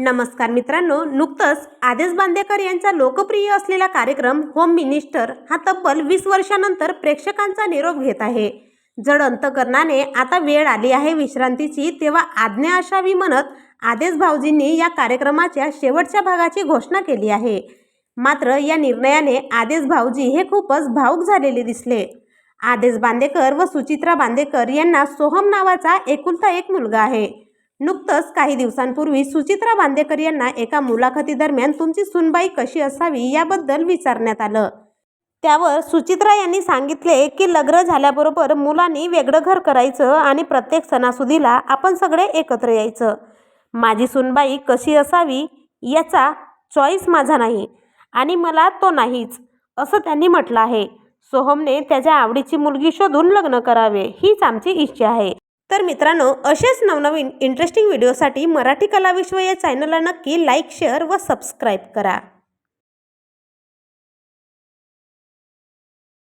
नमस्कार मित्रांनो नुकतंच आदेश बांदेकर यांचा लोकप्रिय असलेला कार्यक्रम होम मिनिस्टर हा तब्बल वीस वर्षानंतर प्रेक्षकांचा निरोप घेत आहे. जड अंतकरणाने आता वेळ आली आहे विश्रांतीची तेव्हा आज्ञा असावी म्हणत आदेश भाऊजींनी या कार्यक्रमाच्या शेवटच्या भागाची घोषणा केली आहे. मात्र या निर्णयाने आदेश भाऊजी हे खूपच भावूक झालेले दिसले. आदेश बांदेकर व सुचित्रा बांदेकर यांना सोहम नावाचा एकुलता एक मुलगा आहे. नुकतंच काही दिवसांपूर्वी सुचित्रा बांदेकर यांना एका मुलाखतीदरम्यान तुमची सुनबाई कशी असावी याबद्दल विचारण्यात आलं. त्यावर सुचित्रा यांनी सांगितले की लग्न झाल्याबरोबर मुलांनी वेगळं घर करायचं आणि प्रत्येक सणासुदीला आपण सगळे एकत्र यायचं. माझी सुनबाई कशी असावी याचा चॉईस माझा नाही आणि मला तो नाहीच असं त्यांनी म्हटलं आहे. सोहमने त्याच्या आवडीची मुलगी शोधून लग्न करावे हीच आमची इच्छा आहे. तर मित्रांनो असेच नवनवीन इंटरेस्टिंग व्हिडिओसाठी मराठी कला विश्व या चॅनलला नक्की लाईक शेअर व सबस्क्राईब करा.